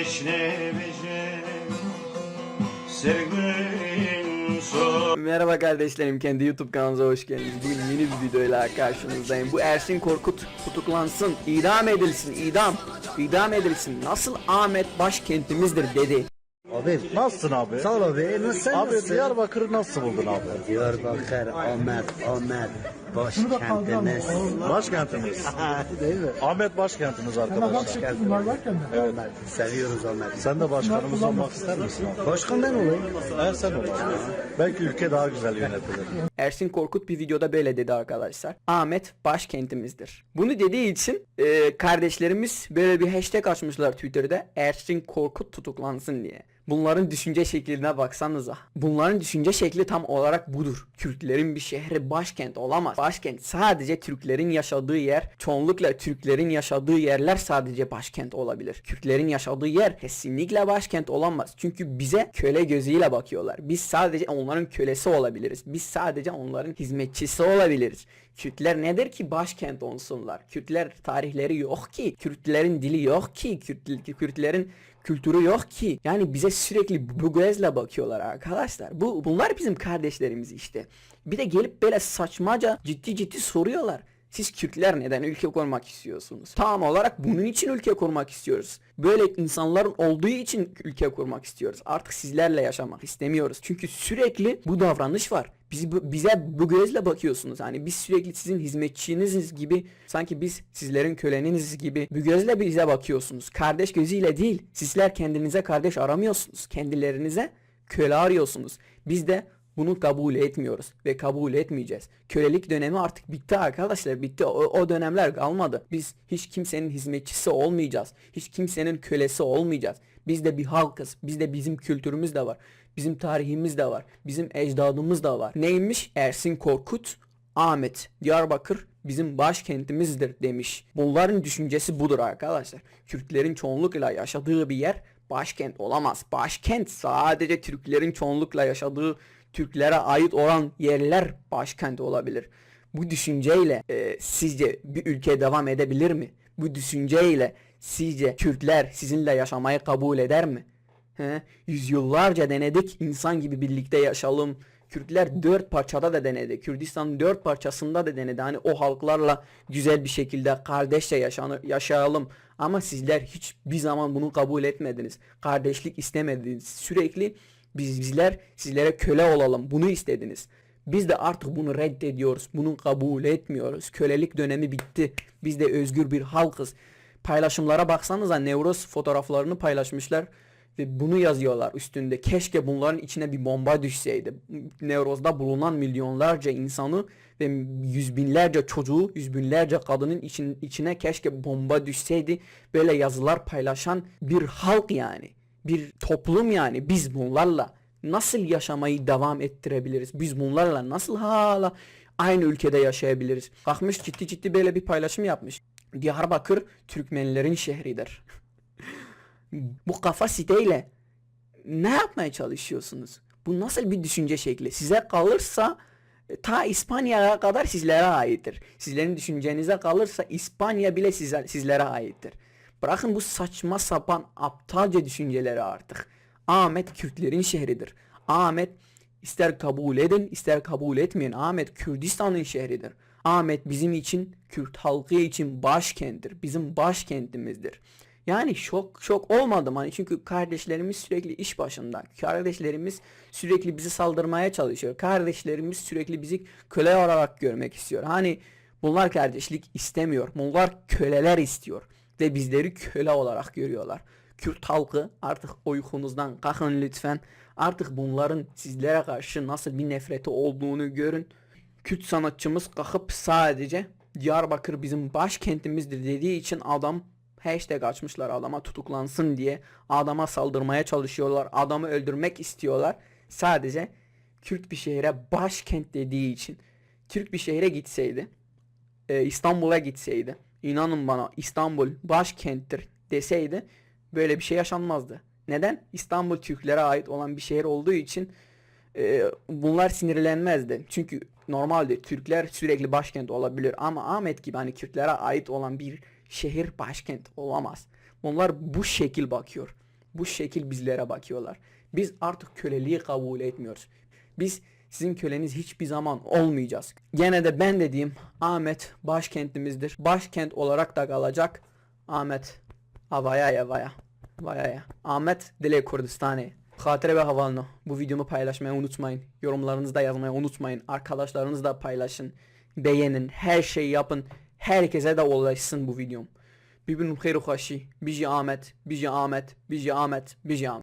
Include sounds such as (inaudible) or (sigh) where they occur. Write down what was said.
Eşne becerem Sevgin son Merhaba kardeşlerim, kendi YouTube kanalımıza hoş geldiniz. Bugün yeni bir videoyla karşınızdayım. Bu Ersin Korkut tutuklansın, idam edilsin, idam, idam edilsin. Nasıl Ahmet başkentimizdir dedi. Abi Nasılsın abi? sağ ol abi. Nasıl sen Abi nasılsın? Diyarbakır'ı nasıl buldun abi? Diyarbakır, Ahmet, Ahmet, başkentimiz. Başkentimiz. (laughs) Değil mi? Ahmet başkentimiz arkadaşlar. Evet. Ahmet, seviyoruz Ahmet. Sen de başkanımız olmak ister misin abi? Başkan ben olayım. Ben sen ol abi. Belki ülke daha güzel yönetilir. Ersin Korkut bir videoda böyle dedi arkadaşlar. Ahmet başkentimizdir. Bunu dediği için e, kardeşlerimiz böyle bir hashtag açmışlar Twitter'da. Ersin Korkut tutuklansın diye. Bunların düşünce şekline baksanıza. Bunların düşünce şekli tam olarak budur. Kürtlerin bir şehri başkent olamaz. Başkent sadece Türklerin yaşadığı yer, çoğunlukla Türklerin yaşadığı yerler sadece başkent olabilir. Kürtlerin yaşadığı yer kesinlikle başkent olamaz. Çünkü bize köle gözüyle bakıyorlar. Biz sadece onların kölesi olabiliriz. Biz sadece onların hizmetçisi olabiliriz. Kürtler nedir ki başkent olsunlar? Kürtler tarihleri yok ki. Kürtlerin dili yok ki. Kürt, Kürtlerin kültürü yok ki. Yani bize sürekli bu gözle bakıyorlar arkadaşlar. Bu bunlar bizim kardeşlerimiz işte. Bir de gelip böyle saçmaca ciddi ciddi soruyorlar. Siz Kürtler neden ülke kurmak istiyorsunuz? Tam olarak bunun için ülke kurmak istiyoruz. Böyle insanların olduğu için ülke kurmak istiyoruz. Artık sizlerle yaşamak istemiyoruz. Çünkü sürekli bu davranış var. Bizi, bu- bize bu gözle bakıyorsunuz. Hani biz sürekli sizin hizmetçiniz gibi sanki biz sizlerin köleniz gibi bu gözle bize bakıyorsunuz. Kardeş gözüyle değil. Sizler kendinize kardeş aramıyorsunuz. Kendilerinize köle arıyorsunuz. Biz de bunu kabul etmiyoruz ve kabul etmeyeceğiz. Kölelik dönemi artık bitti arkadaşlar. Bitti. O, o dönemler kalmadı. Biz hiç kimsenin hizmetçisi olmayacağız. Hiç kimsenin kölesi olmayacağız. Biz de bir halkız. Bizde bizim kültürümüz de var. Bizim tarihimiz de var. Bizim ecdadımız da var. Neymiş? Ersin Korkut, Ahmet, Diyarbakır bizim başkentimizdir demiş. Bunların düşüncesi budur arkadaşlar. Kürtlerin çoğunlukla yaşadığı bir yer başkent olamaz. Başkent sadece Türklerin çoğunlukla yaşadığı Türklere ait olan yerler başkent olabilir. Bu düşünceyle e, sizce bir ülke devam edebilir mi? Bu düşünceyle sizce Kürtler sizinle yaşamayı kabul eder mi? He? Yüzyıllarca denedik insan gibi birlikte yaşayalım. Kürtler dört parçada da denedi. Kürdistan dört parçasında da denedi. Hani o halklarla güzel bir şekilde kardeşçe yaşanı, yaşayalım. Ama sizler hiçbir zaman bunu kabul etmediniz. Kardeşlik istemediniz. Sürekli biz bizler sizlere köle olalım. Bunu istediniz. Biz de artık bunu reddediyoruz. Bunu kabul etmiyoruz. Kölelik dönemi bitti. Biz de özgür bir halkız. Paylaşımlara baksanıza Nevroz fotoğraflarını paylaşmışlar ve bunu yazıyorlar üstünde. Keşke bunların içine bir bomba düşseydi. Nevroz'da bulunan milyonlarca insanı ve yüz binlerce çocuğu, yüz binlerce kadının için, içine keşke bomba düşseydi. Böyle yazılar paylaşan bir halk yani. Bir toplum yani. Biz bunlarla nasıl yaşamayı devam ettirebiliriz? Biz bunlarla nasıl hala aynı ülkede yaşayabiliriz? Kalkmış ciddi ciddi böyle bir paylaşım yapmış. Diyarbakır Türkmenlerin şehridir. (laughs) Bu kafa siteyle ne yapmaya çalışıyorsunuz? Bu nasıl bir düşünce şekli? Size kalırsa e, ta İspanya'ya kadar sizlere aittir. Sizlerin düşüncenize kalırsa İspanya bile size, sizlere aittir. Bırakın bu saçma sapan aptalca düşünceleri artık. Ahmet Kürtlerin şehridir. Ahmet ister kabul edin ister kabul etmeyin. Ahmet Kürdistan'ın şehridir. Ahmet bizim için Kürt halkı için başkenttir. Bizim başkentimizdir. Yani şok şok olmadım hani çünkü kardeşlerimiz sürekli iş başında. Kardeşlerimiz sürekli bizi saldırmaya çalışıyor. Kardeşlerimiz sürekli bizi köle olarak görmek istiyor. Hani bunlar kardeşlik istemiyor. Bunlar köleler istiyor ve bizleri köle olarak görüyorlar. Kürt halkı artık uykunuzdan kalkın lütfen. Artık bunların sizlere karşı nasıl bir nefreti olduğunu görün. Kürt sanatçımız kalkıp sadece Diyarbakır bizim başkentimizdir dediği için adam hashtag açmışlar adama tutuklansın diye. Adama saldırmaya çalışıyorlar. Adamı öldürmek istiyorlar. Sadece Kürt bir şehre başkent dediği için. Türk bir şehre gitseydi e, İstanbul'a gitseydi inanın bana İstanbul başkenttir deseydi böyle bir şey yaşanmazdı. Neden? İstanbul Türklere ait olan bir şehir olduğu için e, bunlar sinirlenmezdi. Çünkü normalde Türkler sürekli başkent olabilir ama Ahmet gibi hani Kürtlere ait olan bir şehir başkent olamaz. Bunlar bu şekil bakıyor. Bu şekil bizlere bakıyorlar. Biz artık köleliği kabul etmiyoruz. Biz sizin köleniz hiçbir zaman olmayacağız. Gene de ben dediğim Ahmet başkentimizdir. Başkent olarak da kalacak. Ahmet havaya ya vaya. Vaya ya. Ahmet Dile Kurdistan'ı. Hatire ve havalno. Bu videomu paylaşmayı unutmayın. Yorumlarınızı da yazmayı unutmayın. Arkadaşlarınızla paylaşın. Beğenin. Her şeyi yapın. Herkese de ulaşsın bu videom. Bibin khairu khashi. Biji Ahmet. Biji Ahmet. Biji Ahmet. Biji Ahmet.